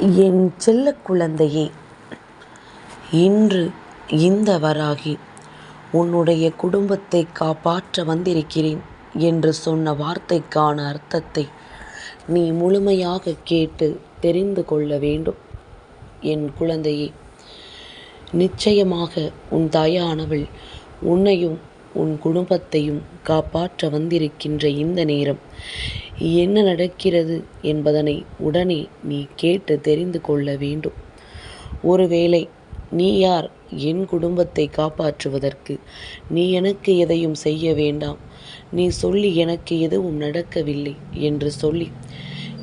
என் செல்ல குழந்தையே இன்று இந்த வராகி உன்னுடைய குடும்பத்தை காப்பாற்ற வந்திருக்கிறேன் என்று சொன்ன வார்த்தைக்கான அர்த்தத்தை நீ முழுமையாக கேட்டு தெரிந்து கொள்ள வேண்டும். என் குழந்தையே நிச்சயமாக உன் தாயானவள் உன்னையும் உன் குடும்பத்தையும் காப்பாற்ற வந்திருக்கின்ற இந்த நேரம் என்ன நடக்கிறது என்பதனை உடனே நீ கேட்டு தெரிந்து கொள்ள வேண்டும். ஒருவேளை நீ யார் என் குடும்பத்தை காப்பாற்றுவதற்கு? நீ எனக்கு எதையும் செய்ய வேண்டாம். நீ சொல்லி எனக்கு எதுவும் நடக்கவில்லை என்று சொல்லி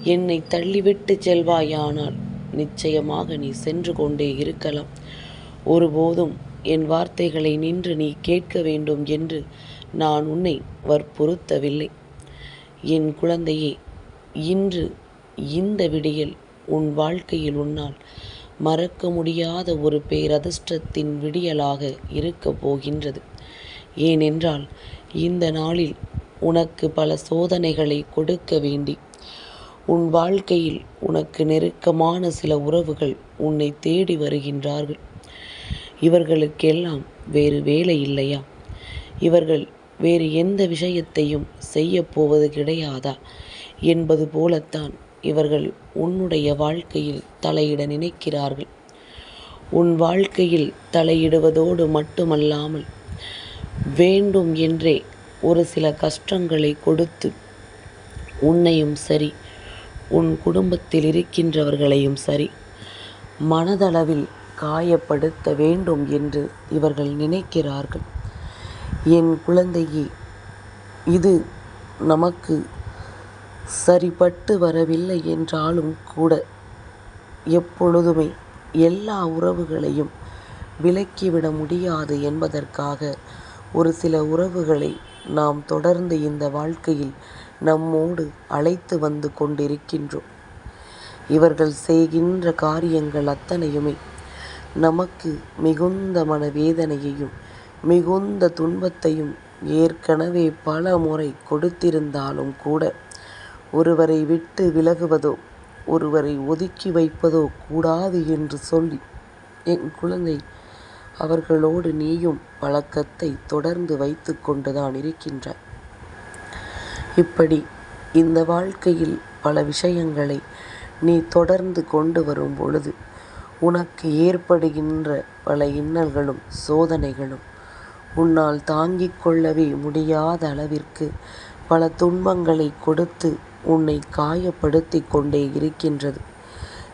என்னை தள்ளிவிட்டு செல்வாயானால் நிச்சயமாக நீ சென்று கொண்டே இருக்கலாம். ஒருபோதும் என் வார்த்தைகளை நின்று நீ கேட்க வேண்டும் என்று நான் உன்னை வற்புறுத்தவில்லை. என் குழந்தையே இன்று இந்த விடியல் உன் வாழ்க்கையில் உன்னால் மறக்க முடியாத ஒரு பேரதிர்ஷ்டத்தின் விடியலாக இருக்கப் போகின்றது. ஏனென்றால் இந்த நாளில் உனக்கு பல சோதனைகளை கொடுக்க வேண்டி உன் வாழ்க்கையில் உனக்கு நெருக்கமான சில உறவுகள் உன்னை தேடி வருகின்றார்கள். இவர்களுக்கெல்லாம் வேறு வேலை இல்லையா? இவர்கள் வேறு எந்த விஷயத்தையும் செய்யப் போவது கிடையாதா? என்பது போலத்தான் இவர்கள் உன்னுடைய வாழ்க்கையில் தலையிட நினைக்கிறார்கள். உன் வாழ்க்கையில் தலையிடுவதோடு மட்டுமல்லாமல் வேண்டும் என்றே ஒரு சில கஷ்டங்களை கொடுத்து உன்னையும் சரி உன் குடும்பத்தில் இருக்கின்றவர்களையும் சரி மனதளவில் காயப்படுத்த வேண்டும் என்று இவர்கள் நினைக்கிறார்கள். என் குழந்தையே இது நமக்கு சரிப்பட்டு வரவில்லை என்றாலும் கூட எப்பொழுதுமே எல்லா உறவுகளையும் விலக்கிவிட முடியாது என்பதற்காக ஒரு சில உறவுகளை நாம் தொடர்ந்து இந்த வாழ்க்கையில் நம்மோடு அழைத்து வந்து கொண்டிருக்கின்றோம். இவர்கள் செய்கின்ற காரியங்கள் அத்தனையுமே நமக்கு மிகுந்த மனவேதனையையும் மிகுந்த துன்பத்தையும் ஏற்கனவே பல முறை கொடுத்திருந்தாலும் கூட ஒருவரை விட்டு விலகுவதோ ஒருவரை ஒதுக்கி வைப்பதோ கூடாது என்று சொல்லி என் குழந்தை அவர்களோடு நீயும் பழக்கத்தை தொடர்ந்து வைத்து கொண்டுதான் இருக்கின்றாய். இப்படி இந்த வாழ்க்கையில் பல விஷயங்களை நீ தொடர்ந்து கொண்டு வரும் பொழுது உனக்கு ஏற்படுகின்ற பல இன்னல்களும் சோதனைகளும் உன்னால் தாங்கிக் கொள்ளவே முடியாத அளவிற்கு பல துன்பங்களை கொடுத்து உன்னை காயப்படுத்தி கொண்டே இருக்கின்றது.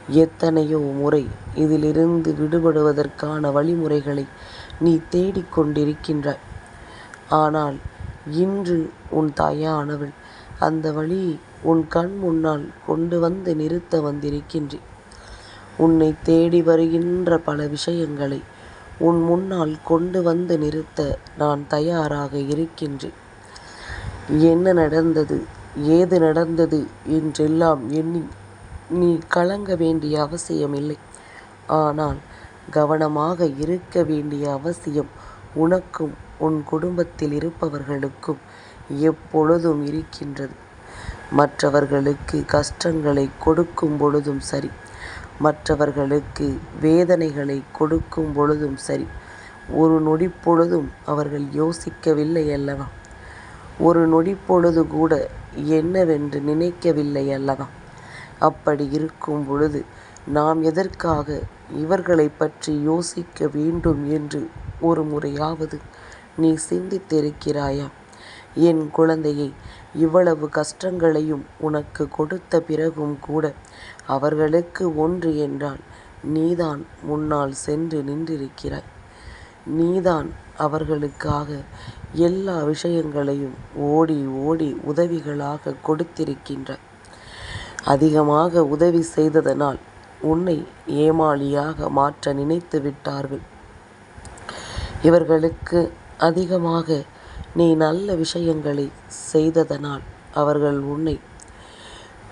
எத்தனையோ முறை இதிலிருந்து விடுபடுவதற்கான வழிமுறைகளை நீ தேடிக்கொண்டிருக்கின்றாய் ஆனால் இன்று உன் தாயானவள் அந்த வழியை உன் கண் முன்னால் கொண்டு வந்து நிறுத்த வந்திருக்கின்றேன். உன்னை தேடி வருகின்ற பல விஷயங்களை உன் முன்னால் கொண்டு வந்து நிறுத்த நான் தயாராக இருக்கின்றேன். என்ன நடந்தது? ஏது நடந்தது? என்றெல்லாம் எண்ணி நீ கலங்க வேண்டிய அவசியமில்லை. ஆனால் கவனமாக இருக்க வேண்டிய அவசியம் உனக்கும் உன் குடும்பத்தில் இருப்பவர்களுக்கும் எப்பொழுதும் இருக்கின்றது. மற்றவர்களுக்கு கஷ்டங்களை கொடுக்கும் பொழுதும் சரி. மற்றவர்களுக்கு வேதனைகளை கொடுக்கும் பொழுதும் சரி ஒரு நொடி பொழுதும் அவர்கள் யோசிக்கவில்லை அல்லவா? ஒரு நொடி பொழுது கூட என்னவென்று நினைக்கவில்லை அல்லவா? அப்படி இருக்கும் பொழுது நாம் எதற்காக இவர்களை பற்றி யோசிக்க வேண்டும் என்று ஒரு முறையாவது நீ சிந்தித்திருக்கிறாயா? என் குழந்தையை இவ்வளவு கஷ்டங்களையும் உனக்கு கொடுத்த பிறகும் கூட அவர்களுக்கு ஒன்று என்றால் நீதான் முன்னால் சென்று நின்றிருக்கிறாய். நீதான் அவர்களுக்காக எல்லா விஷயங்களையும் ஓடி ஓடி உதவிகளாக கொடுத்திருக்கின்றாய். அதிகமாக உதவி செய்ததனால் உன்னை ஏமாளியாக மாற்ற நினைத்து விட்டார்கள். இவர்களுக்கு அதிகமாக நீ நல்ல விஷயங்களை செய்ததனால் அவர்கள் உன்னை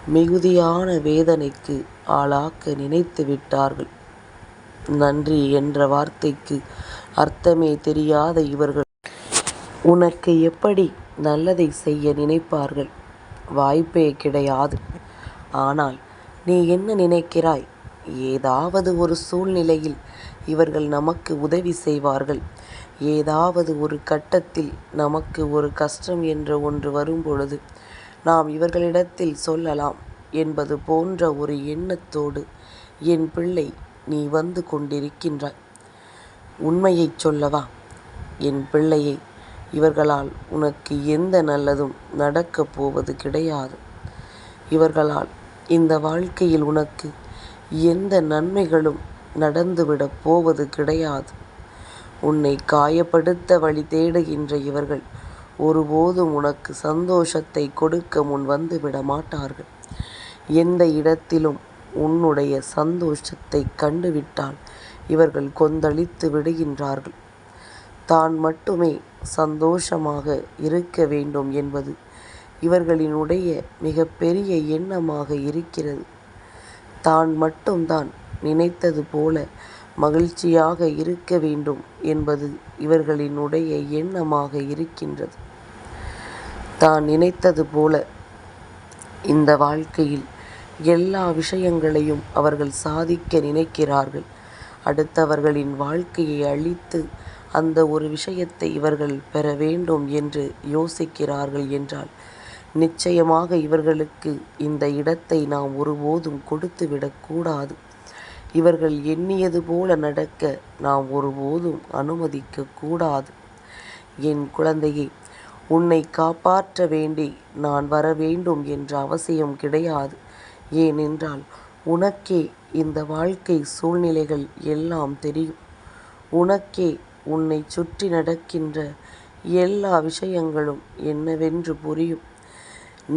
மிகுதியான வேதனைக்கு ஆளாக்க நினைத்து விட்டார்கள். நன்றி என்ற வார்த்தைக்கு அர்த்தமே தெரியாத இவர்கள். உனக்கு எப்படி நல்லதை செய்ய நினைப்பார்கள்? வாய்ப்பே கிடையாது. ஆனால் நீ என்ன நினைக்கிறாய்? ஏதாவது ஒரு சூழ்நிலையில் இவர்கள் நமக்கு உதவி செய்வார்கள். ஏதாவது ஒரு கட்டத்தில் நமக்கு ஒரு கஷ்டம் என்ற ஒன்று வரும்பொழுது நாம் இவர்களிடத்தில் சொல்லலாம் என்பது போன்ற ஒரு எண்ணத்தோடு என் பிள்ளை நீ வந்து கொண்டிருக்கின்றாய். உண்மையைச் சொல்லவா? என் பிள்ளையை இவர்களால் உனக்கு எந்த நல்லதும் நடக்கப் போவது கிடையாது. இவர்களால் இந்த வாழ்க்கையில் உனக்கு எந்த நன்மைகளும் நடந்துவிடப் போவது கிடையாது. உன்னை காயப்படுத்த வழி தேடுகின்ற இவர்கள் ஒருபோதும் உனக்கு சந்தோஷத்தை கொடுக்க முன் வந்து விட மாட்டார்கள். எந்த இடத்திலும் உன்னுடைய சந்தோஷத்தை கண்டுவிட்டால் இவர்கள் கொந்தளித்து விடுகின்றார்கள். தான் மட்டுமே சந்தோஷமாக இருக்க வேண்டும் என்பது இவர்களினுடைய மிகப்பெரிய எண்ணமாக இருக்கிறது. தான் மட்டும்தான் நினைத்தது போல மகிழ்ச்சியாக இருக்க வேண்டும் என்பது இவர்களினுடைய எண்ணமாக இருக்கின்றது. தான் நினைத்தது போல. இந்த வாழ்க்கையில் எல்லா விஷயங்களையும் அவர்கள் சாதிக்க நினைக்கிறார்கள். அடுத்தவர்களின் வாழ்க்கையை அழித்து அந்த ஒரு விஷயத்தை இவர்கள் பெற வேண்டும் என்று யோசிக்கிறார்கள் என்றால் நிச்சயமாக இவர்களுக்கு இந்த இடத்தை நாம் ஒருபோதும் கொடுத்து விடக்கூடாது இவர்கள் எண்ணியது போல நடக்க நாம் ஒருபோதும் அனுமதிக்க கூடாது. என் குழந்தையை உன்னை காப்பாற்ற வேண்டி நான் வர வேண்டும் என்ற அவசியம் கிடையாது. ஏனென்றால் உனக்கே இந்த வாழ்க்கை சூழ்நிலைகள் எல்லாம் தெரியும். உனக்கே உன்னை சுற்றி நடக்கின்ற எல்லா விஷயங்களும் என்னவென்று புரியும்.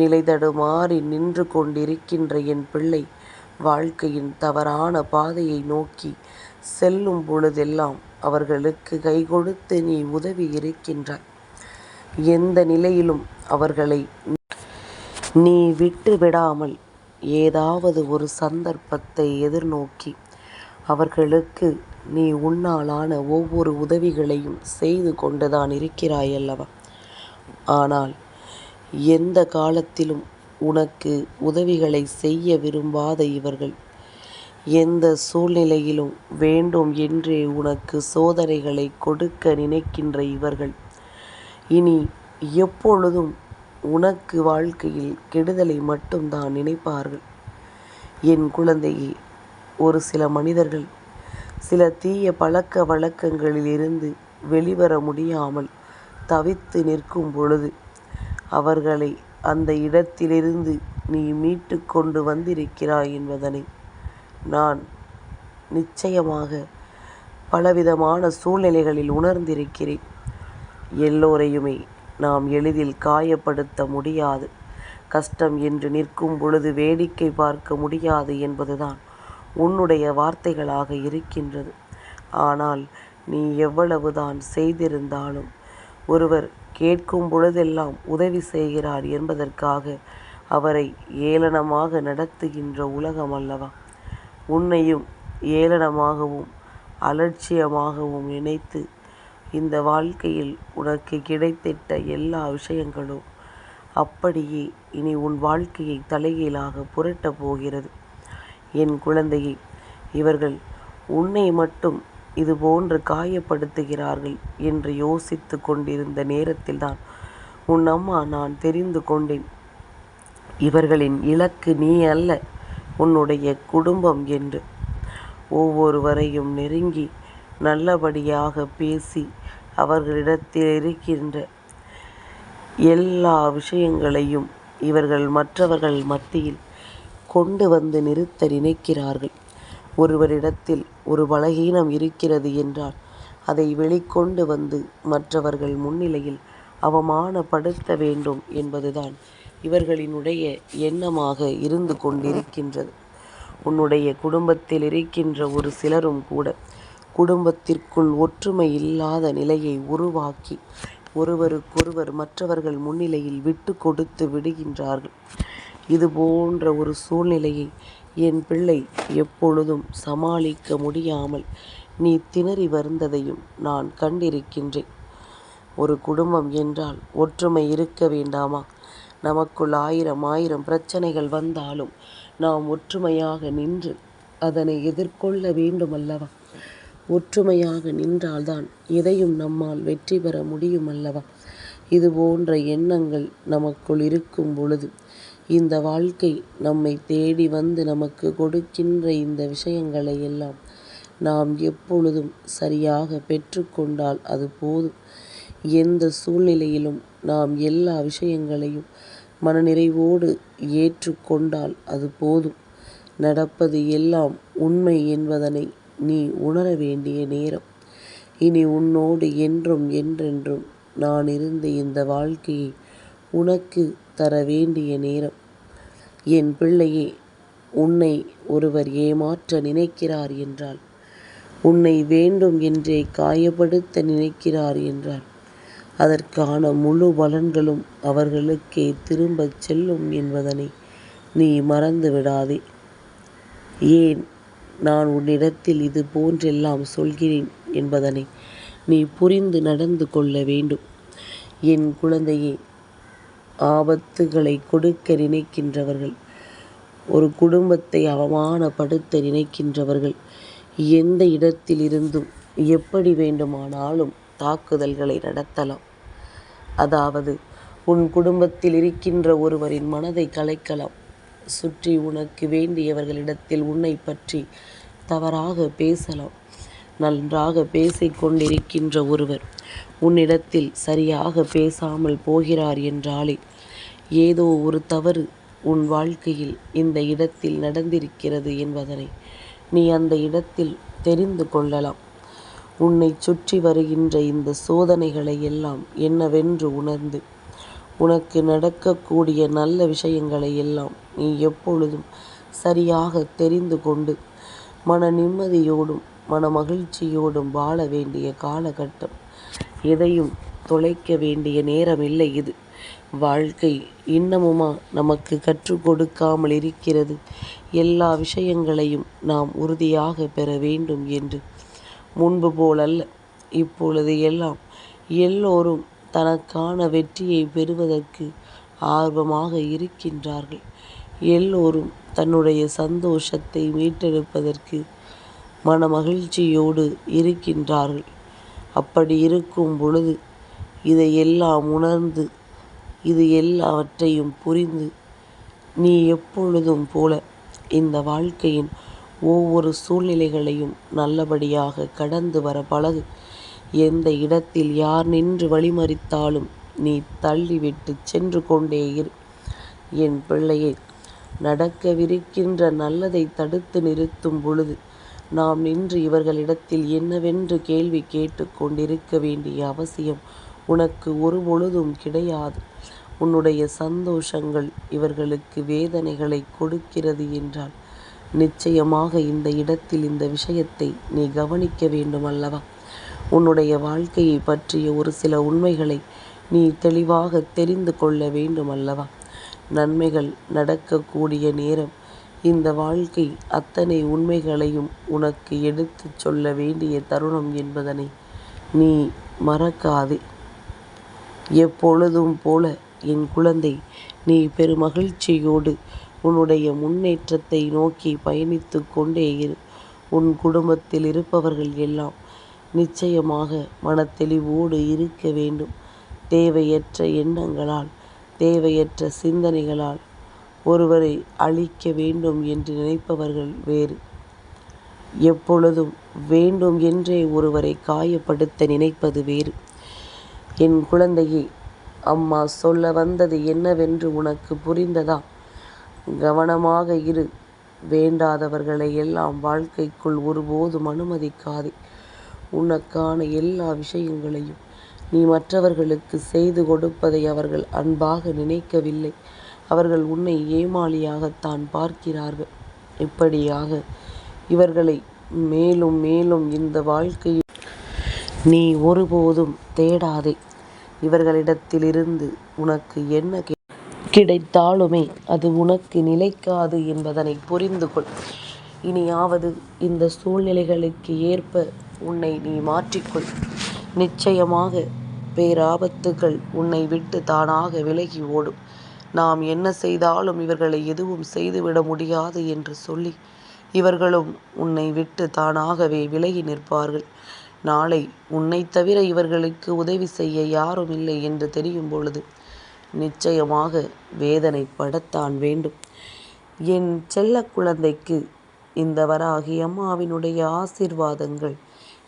நிலை தடுமாறி நின்று கொண்டிருக்கின்ற என் பிள்ளை வாழ்க்கையின் தவறான பாதையை நோக்கி செல்லும் பொழுதெல்லாம் அவர்களுக்கு கை கொடுத்து நீ உதவி இருக்கின்றாய். எந்த நிலையிலும் அவர்களை நீ விட்டு விடாமல் ஏதாவது ஒரு சந்தர்ப்பத்தை எதிர்நோக்கி அவர்களுக்கு நீ உன்னாலான ஒவ்வொரு உதவிகளையும் செய்து கொண்டுதான் இருக்கிறாயல்லவா? ஆனால் எந்த காலத்திலும் உனக்கு உதவிகளை செய்ய விரும்பாத இவர்கள் எந்த சூழ்நிலையிலும் வேண்டும் என்றே உனக்கு சோதனைகளை கொடுக்க நினைக்கின்ற இவர்கள் இனி எப்பொழுதும் உனக்கு வாழ்க்கையில் கெடுதலை மட்டும்தான் நினைப்பார்கள். என் குழந்தையே ஒரு சில மனிதர்கள் சில தீய பழக்க வழக்கங்களில் இருந்து வெளிவர முடியாமல் தவித்து நிற்கும் பொழுது அவர்களை அந்த இடத்திலிருந்து நீ மீட்டு கொண்டு வந்திருக்கிறாய் என்பதனை நான் நிச்சயமாக பலவிதமான சூழ்நிலைகளில் உணர்ந்திருக்கிறேன். எல்லோரையுமே நாம் எளிதில் காயப்படுத்த முடியாது. கஷ்டம் என்று நிற்கும் பொழுது வேடிக்கை பார்க்க முடியாது என்பதுதான் உன்னுடைய வார்த்தைகளாக இருக்கின்றது. ஆனால் நீ எவ்வளவுதான் செய்திருந்தாலும் ஒருவர் கேட்கும் பொழுதெல்லாம் உதவி செய்கிறார் என்பதற்காக அவரை ஏளனமாக நடத்துகின்ற உலகம் அல்லவா? உன்னையும் ஏளனமாகவும் அலட்சியமாகவும் நினைத்து இந்த வாழ்க்கையில் உனக்கு கிடைத்திட்ட எல்லா விஷயங்களும் அப்படியே இனி உன் வாழ்க்கையை தலைகீழாக புரட்டப் போகிறது. என் குழந்தையை இவர்கள் உன்னை மட்டும் இது போன்று காயப்படுத்துகிறார்கள் என்று யோசித்து கொண்டிருந்த நேரத்தில்தான் உன் அம்மா நான் தெரிந்து கொண்டேன். இவர்களின் இலக்கு நீ அல்ல உன்னுடைய குடும்பம் என்று. ஒவ்வொருவரையும் நெருங்கி நல்லபடியாக பேசி அவர்களிடத்தில் இருக்கின்ற எல்லா விஷயங்களையும் இவர்கள் மற்றவர்கள் மத்தியில் கொண்டு வந்து நிறுத்த நினைக்கிறார்கள். ஒருவரிடத்தில் ஒரு பலகீனம் இருக்கிறது என்றால் அதை வெளிக்கொண்டு வந்து மற்றவர்கள் முன்னிலையில் அவமானப்படுத்த வேண்டும் என்பதுதான் இவர்களினுடைய எண்ணமாக இருந்து கொண்டிருக்கின்றது. உன்னுடைய குடும்பத்தில் இருக்கின்ற ஒரு சிலரும் கூட குடும்பத்திற்குள் ஒற்றுமை இல்லாத நிலையை உருவாக்கி ஒருவருக்கொருவர் மற்றவர்கள் முன்னிலையில் விட்டு கொடுத்து விடுகின்றார்கள். இது போன்ற ஒரு சூழ்நிலையை என் பிள்ளை எப்பொழுதும் சமாளிக்க முடியாமல் நீ திணறி வருந்ததையும் நான் கண்டிருக்கின்றேன். ஒரு குடும்பம் என்றால் ஒற்றுமை இருக்க வேண்டாமா? நமக்குள் ஆயிரம் ஆயிரம் பிரச்சனைகள் வந்தாலும் நாம் ஒற்றுமையாக நின்று அதனை எதிர்கொள்ள வேண்டுமல்லவா? ஒற்றுமையாக நின்றால்தான் எதையும் நம்மால் வெற்றி பெற முடியுமல்லவா? இது போன்ற எண்ணங்கள் நமக்குள் இருக்கும் பொழுது இந்த வாழ்க்கை நம்மை தேடி வந்து நமக்கு கொடுக்கின்ற இந்த விஷயங்களை எல்லாம் நாம் எப்பொழுதும் சரியாக பெற்றுக்கொண்டால் அது போதும். எந்த சூழ்நிலையிலும் நாம் எல்லா விஷயங்களையும் மனநிறைவோடு ஏற்றுக்கொண்டால் அது போதும். நடப்பது எல்லாம் உண்மை என்பதனை நீ உணர வேண்டிய நேரம். இனி உன்னோடு என்றும் என்றென்றும் நான் இருந்த இந்த வாழ்க்கையை உனக்கு தர வேண்டிய நேரம். என் பிள்ளையே உன்னை ஒருவர் ஏமாற்ற நினைக்கிறார் என்றால் உன்னை வேண்டும் என்றே காயப்படுத்த நினைக்கிறார் என்றால் அதற்கான முழு பலன்களும் அவர்களுக்கே திரும்பச் செல்லும் என்பதனை நீ மறந்து விடாதே ஏன் நான் உன்னிடத்தில் இது போன்றெல்லாம் சொல்கிறேன் என்பதனை நீ புரிந்து நடந்து கொள்ள வேண்டும். என் குழந்தையே ஆபத்துகளை கொடுக்க நினைக்கின்றவர்கள் ஒரு குடும்பத்தை அவமானப்படுத்த நினைக்கின்றவர்கள் எந்த இடத்திலிருந்தும் எப்படி வேண்டுமானாலும் தாக்குதல்களை நடத்தலாம். அதாவது உன் குடும்பத்தில் இருக்கின்ற ஒருவரின் மனதை கலைக்கலாம். சுற்றி உனக்கு வேண்டியவர்களிடத்தில் உன்னை பற்றி தவறாக பேசலாம். நன்றாக பேசிக்கொண்டிருக்கின்ற ஒருவர் உன்னிடத்தில் சரியாக பேசாமல் போகிறார் என்றாலே ஏதோ ஒரு தவறு உன் வாழ்க்கையில் இந்த இடத்தில் நடந்திருக்கிறது என்பதனை நீ அந்த இடத்தில் தெரிந்து கொள்ளலாம். உன்னை சுற்றி வருகின்ற இந்த சோதனைகளை எல்லாம் என்னவென்று உணர்ந்து உனக்கு நடக்கக்கூடிய நல்ல விஷயங்களை எல்லாம் நீ எப்பொழுதும் சரியாக தெரிந்து கொண்டு மன நிம்மதியோடும் மன மகிழ்ச்சியோடும் வாழ வேண்டிய காலகட்டம். எதையும் தொலைக்க வேண்டிய நேரம் இல்லை இது. வாழ்க்கை இன்னமுமா நமக்கு கற்றுக் கொடுக்காமல் இருக்கிறது? எல்லா விஷயங்களையும் நாம் உறுதியாக பெற வேண்டும் என்று. முன்பு போலல்ல இப்பொழுது எல்லாம் எல்லோரும் தனக்கான வெற்றியை பெறுவதற்கு ஆர்வமாக இருக்கின்றார்கள். எல்லோரும் தன்னுடைய சந்தோஷத்தை மீட்டெடுப்பதற்கு மன மகிழ்ச்சியோடு இருக்கின்றார்கள். அப்படி இருக்கும் பொழுது இதையெல்லாம் உணர்ந்து இது எல்லாவற்றையும் புரிந்து நீ எப்பொழுதும் போல இந்த வாழ்க்கையின் ஒவ்வொரு சூழ்நிலைகளையும் நல்லபடியாக கடந்து வர பழகு. எந்த இடத்தில் யார் நின்று வழிமறித்தாலும் நீ தள்ளிவிட்டு சென்று கொண்டே இரு. என் பிள்ளையை நடக்கவிருக்கின்ற நல்லதை தடுத்து நிறுத்தும் பொழுது நாம் நின்று இவர்களிடத்தில் என்னவென்று கேள்வி கேட்டு கொண்டிருக்க வேண்டிய அவசியம் உனக்கு ஒரு பொழுதும் கிடையாது. உன்னுடைய சந்தோஷங்கள் இவர்களுக்கு வேதனைகளை கொடுக்கிறது என்றால் நிச்சயமாக இந்த இடத்தில் இந்த விஷயத்தை நீ கவனிக்க வேண்டும் அல்லவா உன்னுடைய வாழ்க்கையை பற்றிய ஒரு சில உண்மைகளை நீ தெளிவாக தெரிந்து கொள்ள வேண்டும் அல்லவா நன்மைகள் நடக்கக்கூடிய நேரம் இந்த வாழ்க்கை அத்தனை உண்மைகளையும் உனக்கு எடுத்துச் சொல்ல வேண்டிய தருணம் என்பதனை நீ மறக்காதே. எப்பொழுதும் போல என் குழந்தை நீ பெருமகிழ்ச்சியோடு உன்னுடைய முன்னேற்றத்தை நோக்கி பயணித்து கொண்டே இரு. உன் குடும்பத்தில் இருப்பவர்கள் எல்லாம் நிச்சயமாக மனத்தெளிவோடு இருக்க வேண்டும். தேவையற்ற எண்ணங்களால் தேவையற்ற சிந்தனைகளால் ஒருவரை அழிக்க வேண்டும் என்று நினைப்பவர்கள் வேறு. எப்பொழுதும் வேண்டும் என்றே ஒருவரை காயப்படுத்த நினைப்பது வேறு. என் குழந்தையே அம்மா சொல்ல வந்தது என்னவென்று உனக்கு புரிந்ததா? கவனமாக இரு. வேண்டாதவர்களை எல்லாம் வாழ்க்கைக்குள் ஒருபோதும் அனுமதிக்காதே. உனக்கான எல்லா விஷயங்களையும் நீ மற்றவர்களுக்கு செய்து கொடுப்பதை அவர்கள் அன்பாக நினைக்கவில்லை. அவர்கள் உன்னை ஏமாளியாகத்தான் பார்க்கிறார்கள். இப்படியாக இவர்களை மேலும் மேலும் இந்த வாழ்க்கையில் நீ ஒருபோதும் தேடாதே. இவர்களிடத்திலிருந்து உனக்கு என்ன கிடைத்தாலுமே அது உனக்கு நிலைக்காது என்பதனை புரிந்து கொள் இனியாவது இந்த சூழ்நிலைகளுக்கு ஏற்ப உன்னை நீ மாற்றிக்கொள் நிச்சயமாக பேராபத்துகள் உன்னை விட்டு தானாக விலகி ஓடும் நாம் என்ன செய்தாலும் இவர்களை எதுவும் செய்துவிட முடியாது என்று சொல்லி இவர்களும் உன்னை விட்டு தானாகவே விலகி நிற்பார்கள். நாளை உன்னை தவிர இவர்களுக்கு உதவி செய்ய யாரும் இல்லை என்று தெரியும் பொழுது நிச்சயமாக வேதனைப்படத்தான் வேண்டும். என் செல்ல குழந்தைக்கு இந்த வராகி அம்மாவினுடைய ஆசீர்வாதங்கள்